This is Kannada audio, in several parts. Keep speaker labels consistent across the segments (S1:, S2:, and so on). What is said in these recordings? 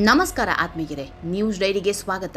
S1: ನಮಸ್ಕಾರ ಆತ್ಮೀಯರೇ, ನ್ಯೂಸ್ ಡೈರಿಗೆ ಸ್ವಾಗತ.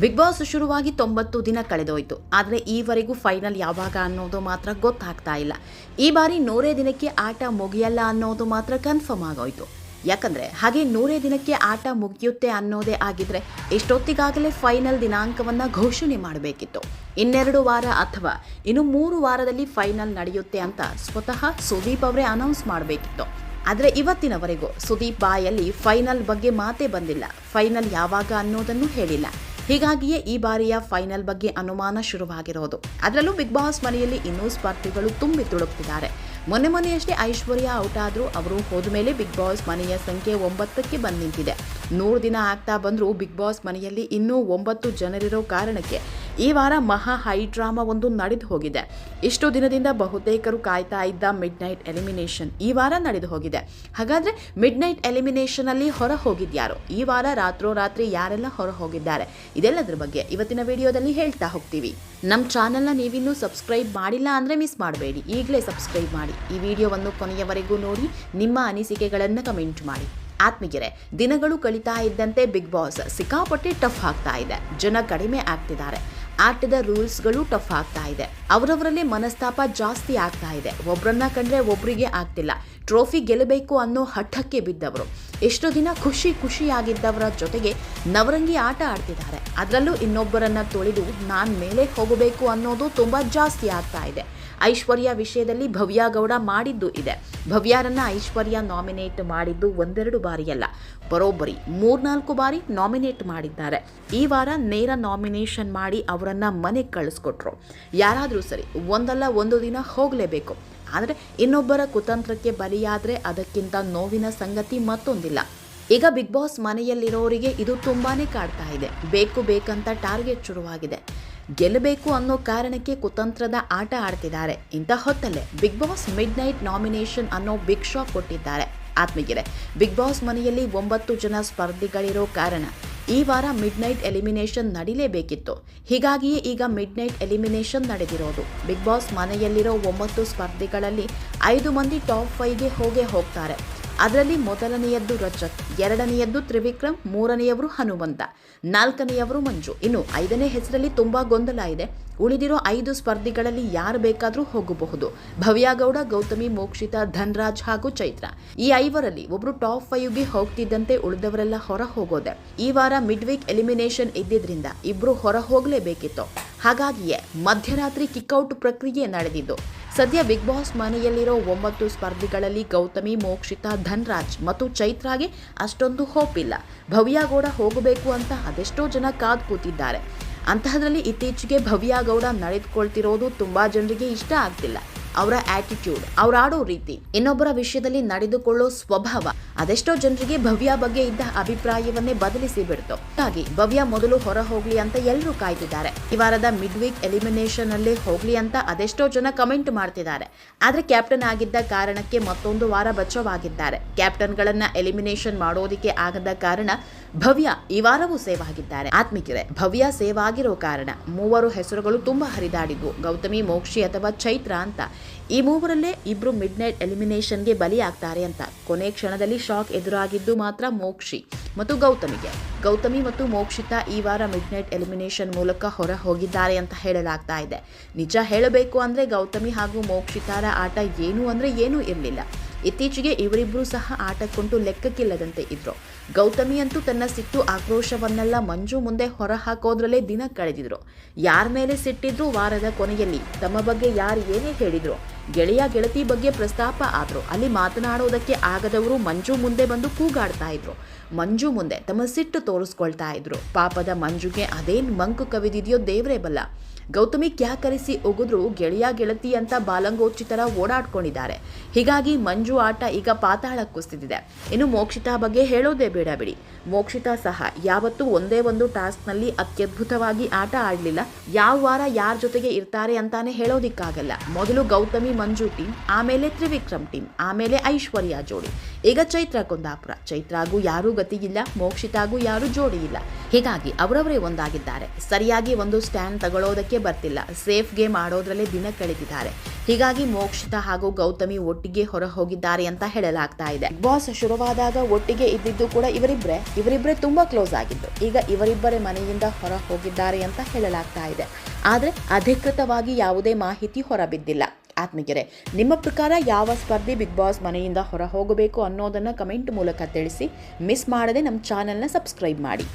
S1: ಬಿಗ್ ಬಾಸ್ ಶುರುವಾಗಿ ತೊಂಬತ್ತು ದಿನ ಕಳೆದೋಯ್ತು. ಆದರೆ ಈವರೆಗೂ ಫೈನಲ್ ಯಾವಾಗ ಅನ್ನೋದು ಮಾತ್ರ ಗೊತ್ತಾಗ್ತಾ ಇಲ್ಲ. ಈ ಬಾರಿ ನೂರೇ ದಿನಕ್ಕೆ ಆಟ ಮುಗಿಯಲ್ಲ ಅನ್ನೋದು ಮಾತ್ರ ಕನ್ಫರ್ಮ್ ಆಗೋಯ್ತು. ಯಾಕಂದ್ರೆ ಹಾಗೆ ನೂರೇ ದಿನಕ್ಕೆ ಆಟ ಮುಗಿಯುತ್ತೆ ಅನ್ನೋದೇ ಆಗಿದ್ರೆ ಎಷ್ಟೊತ್ತಿಗಾಗಲೇ ಫೈನಲ್ ದಿನಾಂಕವನ್ನ ಘೋಷಣೆ ಮಾಡಬೇಕಿತ್ತು. ಇನ್ನೆರಡು ವಾರ ಅಥವಾ ಇನ್ನು ಮೂರು ವಾರದಲ್ಲಿ ಫೈನಲ್ ನಡೆಯುತ್ತೆ ಅಂತ ಸ್ವತಃ ಸುದೀಪ್ ಅವರೇ ಅನೌನ್ಸ್ ಮಾಡಬೇಕಿತ್ತು. ಆದರೆ ಇವತ್ತಿನವರೆಗೂ ಸುದೀಪ್ ಬಾಯಲ್ಲಿ ಫೈನಲ್ ಬಗ್ಗೆ ಮಾತೇ ಬಂದಿಲ್ಲ. ಫೈನಲ್ ಯಾವಾಗ ಅನ್ನೋದನ್ನು ಹೇಳಿಲ್ಲ. ಹೀಗಾಗಿಯೇ ಈ ಬಾರಿಯ ಫೈನಲ್ ಬಗ್ಗೆ ಅನುಮಾನ ಶುರುವಾಗಿರೋದು. ಅದರಲ್ಲೂ ಬಿಗ್ ಬಾಸ್ ಮನೆಯಲ್ಲಿ ಇನ್ನೂ ಸ್ಪರ್ಧಿಗಳು ತುಂಬಿ ತುಳುಕ್ತಿದ್ದಾರೆ. ಮೊನ್ನೆ ಮೊನ್ನೆಯಷ್ಟೇ ಐಶ್ವರ್ಯ ಔಟ್ ಆದರೂ ಅವರು ಹೋದ ಮೇಲೆ ಬಿಗ್ ಬಾಸ್ ಮನೆಯ ಸಂಖ್ಯೆ ಒಂಬತ್ತಕ್ಕೆ ಬಂದು ನಿಂತಿದೆ. ನೂರು ದಿನ ಆಗ್ತಾ ಬಂದರೂ ಬಿಗ್ ಬಾಸ್ ಮನೆಯಲ್ಲಿ ಇನ್ನೂ ಒಂಬತ್ತು ಜನರಿರೋ ಕಾರಣಕ್ಕೆ ಈ ವಾರ ಮಹಾ ಹೈ ಡ್ರಾಮಾ ಒಂದು ನಡೆದು ಹೋಗಿದೆ. ಇಷ್ಟು ದಿನದಿಂದ ಬಹುತೇಕರು ಕಾಯ್ತಾ ಇದ್ದ ಮಿಡ್ ನೈಟ್ ಎಲಿಮಿನೇಷನ್ ಈ ವಾರ ನಡೆದು ಹೋಗಿದೆ. ಹಾಗಾದ್ರೆ ಮಿಡ್ ನೈಟ್ ಎಲಿಮಿನೇಷನ್ ಅಲ್ಲಿ ಹೊರ ಹೋಗಿದ್ಯಾರು? ಈ ವಾರ ರಾತ್ರೋರಾತ್ರಿ ಯಾರೆಲ್ಲ ಹೊರ ಹೋಗಿದ್ದಾರೆ? ಇದೆಲ್ಲದರ ಬಗ್ಗೆ ಇವತ್ತಿನ ವಿಡಿಯೋದಲ್ಲಿ ಹೇಳ್ತಾ ಹೋಗ್ತೀವಿ. ನಮ್ಮ ಚಾನೆಲ್ನ ನೀವಿನ್ನೂ ಸಬ್ಸ್ಕ್ರೈಬ್ ಮಾಡಿಲ್ಲ ಅಂದರೆ ಮಿಸ್ ಮಾಡಬೇಡಿ. ಈಗಲೇ ಸಬ್ಸ್ಕ್ರೈಬ್ ಮಾಡಿ. ಈ ವಿಡಿಯೋವನ್ನು ಕೊನೆಯವರೆಗೂ ನೋಡಿ, ನಿಮ್ಮ ಅನಿಸಿಕೆಗಳನ್ನು ಕಮೆಂಟ್ ಮಾಡಿ. ಆತ್ಮಗೆರೆ ದಿನಗಳು ಕಳೀತಾ ಇದ್ದಂತೆ ಬಿಗ್ ಬಾಸ್ ಸಿಕ್ಕಾಪಟ್ಟೆ ಟಫ್ ಆಗ್ತಾ ಇದೆ. ಜನ ಕಡಿಮೆ ಆಗ್ತಿದ್ದಾರೆ. ಆಟದ ರೂಲ್ಸ್ಗಳು ಟಫ್ ಆಗ್ತಾ ಇದೆ. ಅವರವರಲ್ಲೇ ಮನಸ್ತಾಪ ಜಾಸ್ತಿ ಆಗ್ತಾ ಇದೆ. ಒಬ್ಬರನ್ನ ಕಂಡ್ರೆ ಒಬ್ಬರಿಗೆ ಆಗ್ತಿಲ್ಲ. ಟ್ರೋಫಿ ಗೆಲ್ಲಬೇಕು ಅನ್ನೋ ಹಠಕ್ಕೆ ಬಿದ್ದವರು. ಎಷ್ಟು ದಿನ ಖುಷಿ ಖುಷಿಯಾಗಿದ್ದವರ ಜೊತೆಗೆ ನವರಂಗಿ ಆಟ ಆಡ್ತಿದ್ದಾರೆ. ಅದರಲ್ಲೂ ಇನ್ನೊಬ್ಬರನ್ನ ತೊಳೆದು ನಾನು ಮೇಲೆ ಹೋಗಬೇಕು ಅನ್ನೋದು ತುಂಬಾ ಜಾಸ್ತಿ ಆಗ್ತಾ ಇದೆ. ಐಶ್ವರ್ಯ ವಿಷಯದಲ್ಲಿ ಭವ್ಯ ಗೌಡ ಮಾಡಿದ್ದು ಇದೆ. ಭವ್ಯಾರನ್ನ ಐಶ್ವರ್ಯ ನಾಮಿನೇಟ್ ಮಾಡಿದ್ದು ಒಂದೆರಡು ಬಾರಿಯಲ್ಲ. ಬರೋಬ್ಬರಿ ಮೂರ್ನಾಲ್ಕು ಬಾರಿ ನಾಮಿನೇಟ್ ಮಾಡಿದ್ದಾರೆ. ಈ ವಾರ ನೇರ ನಾಮಿನೇಷನ್ ಮಾಡಿ ಅವರನ್ನ ಮನೆಗೆ ಕಳಿಸ್ಕೊಟ್ರು. ಯಾರಾದರೂ ಸರಿ ಒಂದಲ್ಲ ಒಂದು ದಿನ ಹೋಗಲೇಬೇಕು. ಆದರೆ ಇನ್ನೊಬ್ಬರ ಕುತಂತ್ರಕ್ಕೆ ಬಲಿಯಾದರೆ ಅದಕ್ಕಿಂತ ನೋವಿನ ಸಂಗತಿ ಮತ್ತೊಂದಿಲ್ಲ. ಈಗ ಬಿಗ್ ಬಾಸ್ ಮನೆಯಲ್ಲಿರೋರಿಗೆ ಇದು ತುಂಬಾನೇ ಕಾಡ್ತಾ ಇದೆ. ಬೇಕು ಬೇಕಂತ ಟಾರ್ಗೆಟ್ ಶುರುವಾಗಿದೆ. ಗೆಲ್ಲಬೇಕು ಅನ್ನೋ ಕಾರಣಕ್ಕೆ ಕುತಂತ್ರದ ಆಟ ಆಡ್ತಿದ್ದಾರೆ. ಇಂಥ ಹೊತ್ತಲ್ಲೇ Bigg Boss midnight nomination ಅನ್ನೋ ಬಿಗ್ ಶಾಕ್ ಕೊಟ್ಟಿದ್ದಾರೆ. ಆತ್ಮೀಗೆರೆ ಬಿಗ್ ಬಾಸ್ ಮನೆಯಲ್ಲಿ ಒಂಬತ್ತು ಜನ ಸ್ಪರ್ಧಿಗಳಿರೋ ಕಾರಣ ಈ ವಾರ ಮಿಡ್ ನೈಟ್ ಎಲಿಮಿನೇಷನ್ ನಡೀಲೇಬೇಕಿತ್ತು. ಹೀಗಾಗಿಯೇ ಈಗ ಮಿಡ್ ನೈಟ್ ಎಲಿಮಿನೇಷನ್ ನಡೆದಿರೋದು. ಬಿಗ್ ಬಾಸ್ ಮನೆಯಲ್ಲಿರೋ ಒಂಬತ್ತು ಸ್ಪರ್ಧಿಗಳಲ್ಲಿ ಐದು ಮಂದಿ ಟಾಪ್ ಫೈವ್ಗೆ ಹೋಗೇ ಹೋಗ್ತಾರೆ. ಅದರಲ್ಲಿ ಮೊದಲನೆಯದ್ದು ರಜತ್, ಎರಡನೆಯದ್ದು ತ್ರಿವಿಕ್ರಮ್, ಮೂರನೆಯವರು ಹನುಮಂತ, ನಾಲ್ಕನೆಯವರು ಮಂಜು. ಇನ್ನು ಐದನೇ ಹೆಸರಲ್ಲಿ ತುಂಬಾ ಗೊಂದಲ ಇದೆ. ಉಳಿದಿರೋ ಐದು ಸ್ಪರ್ಧಿಗಳಲ್ಲಿ ಯಾರು ಬೇಕಾದರೂ ಹೋಗಬಹುದು. ಭವ್ಯಾಗೌಡ, ಗೌತಮಿ, ಮೋಕ್ಷಿತಾ, ಧನ್ರಾಜ್ ಹಾಗೂ ಚೈತ್ರ. ಈ ಐವರಲ್ಲಿ ಒಬ್ರು ಟಾಪ್ ಫೈವ್ಗೆ ಹೋಗ್ತಿದ್ದಂತೆ ಉಳಿದವರೆಲ್ಲ ಹೊರ ಹೋಗೋದೆ. ಈ ವಾರ ಮಿಡ್ ವೀಕ್ ಎಲಿಮಿನೇಷನ್ ಇದ್ದಿದ್ರಿಂದ ಇಬ್ರು ಹೊರ ಹೋಗಲೇಬೇಕಿತ್ತು. ಹಾಗಾಗಿಯೇ ಮಧ್ಯರಾತ್ರಿ ಕಿಕ್ಔಟ್ ಪ್ರಕ್ರಿಯೆ ನಡೆದಿದ್ದು. ಸದ್ಯ ಬಿಗ್ ಬಾಸ್ ಮನೆಯಲ್ಲಿರೋ ಒಂಬತ್ತು ಸ್ಪರ್ಧಿಗಳಲ್ಲಿ ಗೌತಮಿ, ಮೋಕ್ಷಿತಾ, ಧನ್ರಾಜ್ ಮತ್ತು ಚೈತ್ರಾಗೆ ಅಷ್ಟೊಂದು ಹೋಪ್ ಇಲ್ಲ. ಭವ್ಯಗೌಡ ಹೋಗಬೇಕು ಅಂತ ಅದೆಷ್ಟೋ ಜನ ಕಾದು ಕೂತಿದ್ದಾರೆ. ಅಂತಹದ್ರಲ್ಲಿ ಇತ್ತೀಚೆಗೆ ಭವ್ಯಗೌಡ ನಡೆದುಕೊಳ್ತಿರೋದು ತುಂಬಾ ಜನರಿಗೆ ಇಷ್ಟ ಆಗ್ತಿಲ್ಲ. ಅವರ ಆಟಿಟ್ಯೂಡ್ ಅವ್ರ ಆಡೋ ರೀತಿ, ಇನ್ನೊಬ್ಬರ ವಿಷಯದಲ್ಲಿ ನಡೆದುಕೊಳ್ಳೋ ಸ್ವಭಾವ, ಅದೆಷ್ಟೋ ಜನರಿಗೆ ಭವ್ಯ ಬಗ್ಗೆ ಇದ್ದ ಅಭಿಪ್ರಾಯವನ್ನೇ ಬದಲಿಸಿ ಬಿಡ್ತು. ಹಾಗಾಗಿ ಭವ್ಯ ಮೊದಲು ಹೊರ ಹೋಗ್ಲಿ ಅಂತ ಎಲ್ಲರೂ ಕಾಯ್ತಿದ್ದಾರೆ. ಈ ವಾರದ ಮಿಡ್ ವೀಕ್ ಎಲಿಮಿನೇಷನ್ ಅಲ್ಲಿ ಹೋಗ್ಲಿ ಅಂತ ಅದೆಷ್ಟೋ ಜನ ಕಮೆಂಟ್ ಮಾಡ್ತಿದ್ದಾರೆ. ಆದ್ರೆ ಕ್ಯಾಪ್ಟನ್ ಆಗಿದ್ದ ಕಾರಣಕ್ಕೆ ಮತ್ತೊಂದು ವಾರ ಬಚಾವಾಗಿದ್ದಾರೆ ಕ್ಯಾಪ್ಟನ್ಗಳನ್ನ ಎಲಿಮಿನೇಷನ್ ಮಾಡೋದಿಕ್ಕೆ ಆಗದ ಕಾರಣ ಭವ್ಯ ಈ ವಾರವೂ ಸೇವ್ ಆಗಿದ್ದಾರೆ. ಆತ್ಮಿಕರೆ, ಭವ್ಯ ಸೇವ್ ಆಗಿರೋ ಕಾರಣ ಮೂವರು ಹೆಸರುಗಳು ತುಂಬಾ ಹರಿದಾಡಿದ್ವು. ಗೌತಮಿ, ಮೋಕ್ಷಿ ಅಥವಾ ಚೈತ್ರ ಅಂತ ಈ ಮೂವರಲ್ಲೇ ಇಬ್ರು ಮಿಡ್ ನೈಟ್ ಎಲಿಮಿನೇಷನ್ಗೆ ಬಲಿಯಾಗ್ತಾರೆ ಅಂತ. ಕೊನೆ ಕ್ಷಣದಲ್ಲಿ ಶಾಕ್ ಎದುರಾಗಿದ್ದು ಮಾತ್ರ ಮೋಕ್ಷಿ ಮತ್ತು ಗೌತಮಿಗೆ. ಗೌತಮಿ ಮತ್ತು ಮೋಕ್ಷಿತಾ ಈ ವಾರ ಮಿಡ್ ನೈಟ್ ಎಲಿಮಿನೇಷನ್ ಮೂಲಕ ಹೊರ ಹೋಗಿದ್ದಾರೆ ಅಂತ ಹೇಳಲಾಗ್ತಾ ಇದೆ. ನಿಜ ಹೇಳಬೇಕು ಅಂದ್ರೆ ಗೌತಮಿ ಹಾಗೂ ಮೋಕ್ಷಿತಾರ ಆಟ ಏನು ಅಂದ್ರೆ ಏನೂ ಇರಲಿಲ್ಲ. ಇತ್ತೀಚೆಗೆ ಇವರಿಬ್ಬರೂ ಸಹ ಆಟಕ್ಕೊಂಡು ಲೆಕ್ಕಕ್ಕಿಲ್ಲದಂತೆ ಇದ್ರು. ಗೌತಮಿ ಅಂತೂ ತನ್ನ ಸಿಟ್ಟು ಆಕ್ರೋಶವನ್ನೆಲ್ಲ ಮಂಜು ಮುಂದೆ ಹೊರ ಹಾಕೋದ್ರಲ್ಲೇ ದಿನ ಕಳೆದಿದ್ರು. ಯಾರ ಮೇಲೆ ಸಿಟ್ಟಿದ್ರು ವಾರದ ಕೊನೆಯಲ್ಲಿ, ತಮ್ಮ ಬಗ್ಗೆ ಯಾರು ಏನೇ ಹೇಳಿದ್ರು. ಗೆಳೆಯ ಗೆಳತಿ ಬಗ್ಗೆ ಪ್ರಸ್ತಾಪ ಆದ್ರು. ಅಲ್ಲಿ ಮಾತನಾಡೋದಕ್ಕೆ ಆಗದವರು ಮಂಜು ಮುಂದೆ ಬಂದು ಕೂಗಾಡ್ತಾ ಇದ್ರು. ಮಂಜು ಮುಂದೆ ತಮ್ಮ ಸಿಟ್ಟು ತೋರಿಸ್ಕೊಳ್ತಾ ಇದ್ರು. ಪಾಪದ ಮಂಜುಗೆ ಅದೇನು ಮಂಕು ಕವಿದಿದೆಯೋ ದೇವರೇ ಬಲ್ಲ. ಗೌತಮಿ ಕ್ಯಾ ಕರೆಸಿ ಒಗಿದ್ರು ಗೆಳೆಯ ಗೆಳತಿ ಅಂತ ಬಾಲಂಗೋಚಿ ತರ ಓಡಾಡ್ಕೊಂಡಿದ್ದಾರೆ. ಹೀಗಾಗಿ ಮಂಜು ಆಟ ಈಗ ಪಾತಾಳ ಕುಸಿದಿದೆ ಇನ್ನು ಮೋಕ್ಷಿತಾ ಬಗ್ಗೆ ಹೇಳೋದೇ ಬೇಡ ಬಿಡಿ. ಮೋಕ್ಷಿತಾ ಸಹ ಯಾವತ್ತೂ ಒಂದೇ ಒಂದು ಟಾಸ್ಕ್ನಲ್ಲಿ ಅತ್ಯದ್ಭುತವಾಗಿ ಆಟ ಆಡಲಿಲ್ಲ. ಯಾವ ವಾರ ಯಾರ ಜೊತೆಗೆ ಇರ್ತಾರೆ ಅಂತಾನೆ ಹೇಳೋದಿಕ್ಕಾಗಲ್ಲ. ಮೊದಲು ಗೌತಮಿ, ಮಂಜು ಟೀಮ್, ಆಮೇಲೆ ತ್ರಿವಿಕ್ರಮ್ ಟೀಮ್, ಆಮೇಲೆ ಐಶ್ವರ್ಯ ಜೋಡಿ. ಈಗ ಚೈತ್ರ ಕುಂದಾಪುರ. ಚೈತ್ರಾಗೂ ಯಾರೂ ಗತಿಗಿಲ್ಲ ಮೋಕ್ಷಿತಾಗೂ ಯಾರೂ ಜೋಡಿ ಇಲ್ಲ ಹೀಗಾಗಿ ಅವರವರೇ ಒಂದಾಗಿದ್ದಾರೆ. ಸರಿಯಾಗಿ ಒಂದು ಸ್ಟ್ಯಾಂಡ್ ತಗೊಳ್ಳೋದಕ್ಕೆ ಬರ್ತಿಲ್ಲ. ಸೇಫ್ ಗೇಮ್ ಆಡೋದ್ರಲ್ಲೇ ದಿನ ಕಳೆದಿದ್ದಾರೆ. ಹೀಗಾಗಿ ಮೋಕ್ಷಿತ ಹಾಗೂ ಗೌತಮಿ ಒಟ್ಟಿಗೆ ಹೊರ ಹೋಗಿದ್ದಾರೆ ಅಂತ ಹೇಳಲಾಗ್ತಾ ಇದೆ. ಬಾಸ್ ಶುರುವಾದಾಗ ಒಟ್ಟಿಗೆ ಇದ್ದಿದ್ದು ಕೂಡ ಇವರಿಬ್ರೆ. ಇವರಿಬ್ರೆ ತುಂಬಾ ಕ್ಲೋಸ್ ಆಗಿದ್ದು. ಈಗ ಇವರಿಬ್ಬರೇ ಮನೆಯಿಂದ ಹೊರ ಹೋಗಿದ್ದಾರೆ ಅಂತ ಹೇಳಲಾಗ್ತಾ ಇದೆ. ಆದರೆ ಅಧಿಕೃತವಾಗಿ ಯಾವುದೇ ಮಾಹಿತಿ ಹೊರಬಿದ್ದಿಲ್ಲ. ಆತ್ಮಗೆರೆ ನಿಮ್ಮ ಪ್ರಕಾರ ಯಾವ ಸ್ಪರ್ಧಿ ಬಿಗ್ ಬಾಸ್ ಮನೆಯಿಂದ ಹೊರ ಹೋಗಬೇಕು ಅನ್ನೋದನ್ನು ಕಮೆಂಟ್ ಮೂಲಕ ತಿಳಿಸಿ, ಮಿಸ್ ಮಾಡದೆ ನಮ್ಮ ಚಾನೆಲ್ನ ಸಬ್ಸ್ಕ್ರೈಬ್ ಮಾಡಿ.